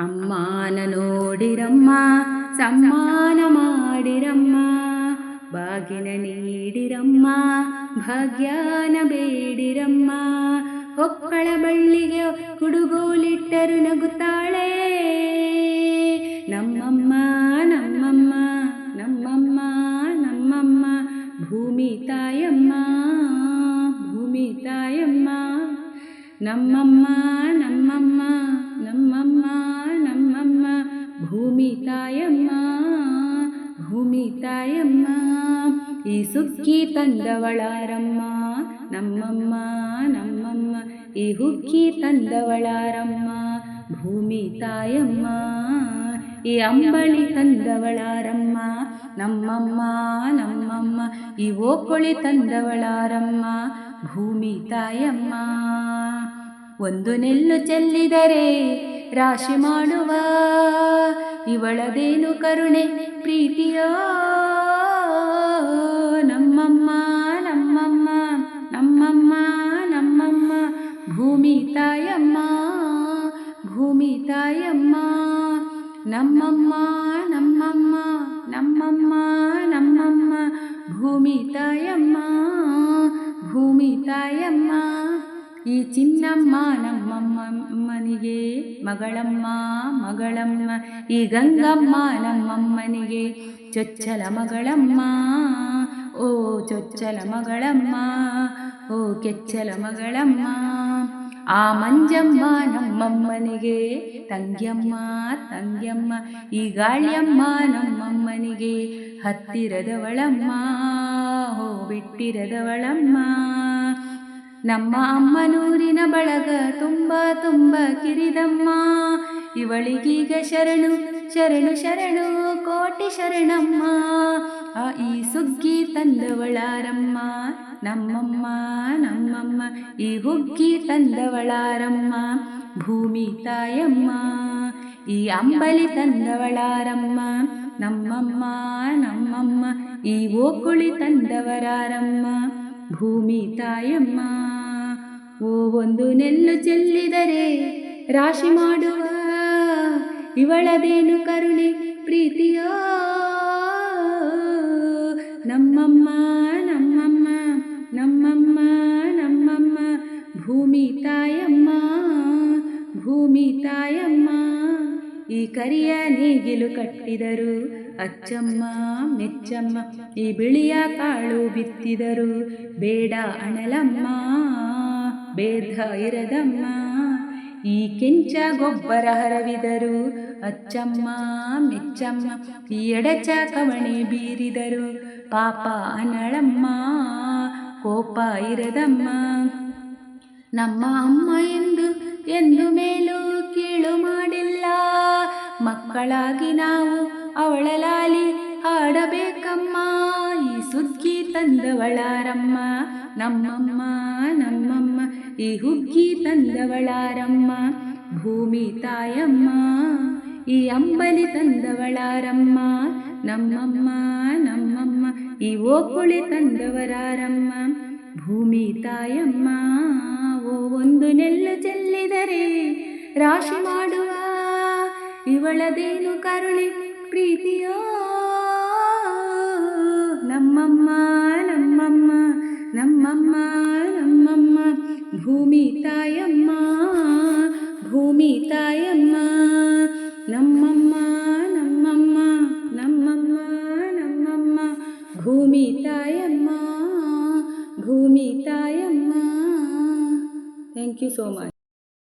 ಅಮ್ಮನ ನೋಡಿರಮ್ಮ ಸಮ್ಮಾನ ಮಾಡಿರಮ್ಮ ಬಾಗಿನ ನೀಡಿರಮ್ಮ ಭಾಗ್ಯಾನ ಬೇಡಿರಮ್ಮ ಹೊಕ್ಕಳ ಬಳ್ಳಿಗೆ ಹುಡುಗೋಲಿಟ್ಟರು ನಗುತ್ತಾಳೆ. ನಮ್ಮಮ್ಮ ನಮ್ಮಮ್ಮ ನಮ್ಮಮ್ಮ ನಮ್ಮಮ್ಮ, ಭೂಮಿ ತಾಯಮ್ಮ ಭೂಮಿ ತಾಯಮ್ಮ. ನಮ್ಮಮ್ಮ ನಮ್ಮಮ್ಮ ನಮ್ಮಮ್ಮ ನಮ್ಮಮ್ಮ, ಭೂಮಿ ತಾಯಮ್ಮ ಭೂಮಿ ತಾಯಮ್ಮ. ಈ ಸುಗ್ಗಿ ತಂದವಳಾರಮ್ಮ, ನಮ್ಮಮ್ಮ ನಮ್ಮಮ್ಮ. ಈ ಹುಕ್ಕಿ ತಂದವಳಾರಮ್ಮ, ಭೂಮಿ ತಾಯಮ್ಮ, ಈ ಅಂಬಳಿ ತಂದವಳಾರಮ್ಮ, ನಮ್ಮಮ್ಮ ನಮ್ಮಮ್ಮ, ಈ ಓಕೊಳಿ ತಂದವಳಾರಮ್ಮ, ಭೂಮಿ ತಾಯಮ್ಮ. ಒಂದು ನೆಲ್ಲು ಚೆಲ್ಲಿದರೆ ರಾಶಿ ಮಾಡುವ, ಇವಳದೇನು ಕರುಣೆ, ಪ್ರೀತಿಯೋ? ಭೂಮಿ ತಾಯಮ್ಮ ಭೂಮಿ ತಾಯಮ್ಮ, ನಮ್ಮಮ್ಮ ನಮ್ಮಮ್ಮ ನಮ್ಮಮ್ಮ ನಮ್ಮಮ್ಮ, ಭೂಮಿ ತಾಯಮ್ಮ ಭೂಮಿ ತಾಯಮ್ಮ, ಈ ಚಿನ್ನಮ್ಮ ನಮ್ಮಮ್ಮನಿಗೆ, ಮಗಳಮ್ಮ ಮಗಳಮ್ಮ, ಈ ಗಂಗಮ್ಮ ನಮ್ಮಮ್ಮನಿಗೆ, ಚೊಚ್ಚಲ ಮಗಳಮ್ಮ, ಓ ಚೊಚ್ಚಲ ಮಗಳಮ್ಮ, ಓ ಕೆಚ್ಚಲ ಮಗಳಮ್ಮ. ಆ ಮಂಜಮ್ಮ ನಮ್ಮಮ್ಮನಿಗೆ ತಂಗ್ಯಮ್ಮ ತಂಗ್ಯಮ್ಮ ಈ ಗಾಳಿಯಮ್ಮ ನಮ್ಮಮ್ಮನಿಗೆ ಹತ್ತಿರದವಳಮ್ಮ ಹೋ ಬಿಟ್ಟಿರದವಳಮ್ಮ. ನಮ್ಮ ಅಮ್ಮನೂರಿನ ಬಳಗ ತುಂಬ ತುಂಬ ಕಿರಿದಮ್ಮ. ಇವಳಿಗೀಗ ಶರಣು ಶರಣು ಶರಣು, ಕೋಟಿ ಶರಣಮ್ಮ. ಆ ಈ ಸುಗ್ಗಿ ತಂದವಳಾರಮ್ಮ, ನಮ್ಮಮ್ಮ ನಮ್ಮಮ್ಮ. ಈ ಹುಗ್ಗಿ ತಂದವಳಾರಮ್ಮ, ಭೂಮಿ ತಾಯಮ್ಮ. ಈ ಅಂಬಲಿ ತಂದವಳಾರಮ್ಮ, ನಮ್ಮಮ್ಮ ನಮ್ಮಮ್ಮ. ಈ ಓಕುಳಿ ತಂದವರಾರಮ್ಮ, ಭೂಮಿ ತಾಯಮ್ಮ. ಓ, ಒಂದು ನೆಲ್ಲು ಚೆಲ್ಲಿದರೆ ರಾಶಿ ಮಾಡುವ ಇವಳದೇನು ಕರುಣೆ ಪ್ರೀತಿಯೋ? ನಮ್ಮಮ್ಮ ನಮ್ಮಮ್ಮ ನಮ್ಮಮ್ಮ ನಮ್ಮಮ್ಮ, ಭೂಮಿ ತಾಯಮ್ಮ ಭೂಮಿ ತಾಯಮ್ಮ, ಈ ಕರಿಯ ನೇಗಿಲು ಕಟ್ಟಿದರು ಅಚ್ಚಮ್ಮ, ಮೆಚ್ಚಮ್ಮ, ಈ ಬಿಳಿಯ ಕಾಳು ಬಿತ್ತಿದರು ಬೇಡ ಅಣಲಮ್ಮ. ಬೇಧ ಇರದಮ್ಮ. ಈ ಕೆಂಚ ಗೊಬ್ಬರ ಹರವಿದರು. ಅಚ್ಚಮ್ಮ, ಮೆಚ್ಚಮ್ಮ, ಈ ಎಡಚ ಕವಣೆ ಬೀರಿದರು. ಪಾಪ ಅನಳಮ್ಮ, ಕೋಪ ಇರದಮ್ಮ. ನಮ್ಮ ಅಮ್ಮ ಎಂದು ಎಂದು ಮೇಲೂ ಕೀಳು ಮಾಡಿಲ್ಲ. ಮಕ್ಕಳಾಗಿ ನಾವು ಅವಳಲಾಲಿ ಹಾಡಬೇಕಮ್ಮ. ತಂದವಳಾರಮ್ಮ, ನಮ್ಮಮ್ಮ ನಮ್ಮಮ್ಮ, ಈ ಹುಗ್ಗಿ ತಂದವಳಾರಮ್ಮ, ಭೂಮಿ ತಾಯಮ್ಮ, ಈ ಅಂಬಲಿ ತಂದವಳಾರಮ್ಮ, ನಮ್ಮಮ್ಮ ನಮ್ಮಮ್ಮ, ಈ ಓಕುಳಿ ತಂದವರಾರಮ್ಮ, ಭೂಮಿ ತಾಯಮ್ಮ, ಓ ಒಂದು ನೆಲ್ಲು ಚೆಲ್ಲಿದರೆ ರಾಶಿ ಮಾಡುವ ಇವಳದೇನು ಕರುಣೆ ಭೂಮಿ ತಾಯಮ್ಮ ಭೂಮಿ ತಾಯಮ್ಮ ನಮ್ಮಮ್ಮ ನಮ್ಮಮ್ಮ ನಮ್ಮಮ್ಮ ನಮ್ಮಮ್ಮ ಭೂಮಿ ತಾಯಮ್ಮ ಭೂಮಿ ತಾಯಮ್ಮ ಥ್ಯಾಂಕ್ ಯು ಸೋ ಮಚ್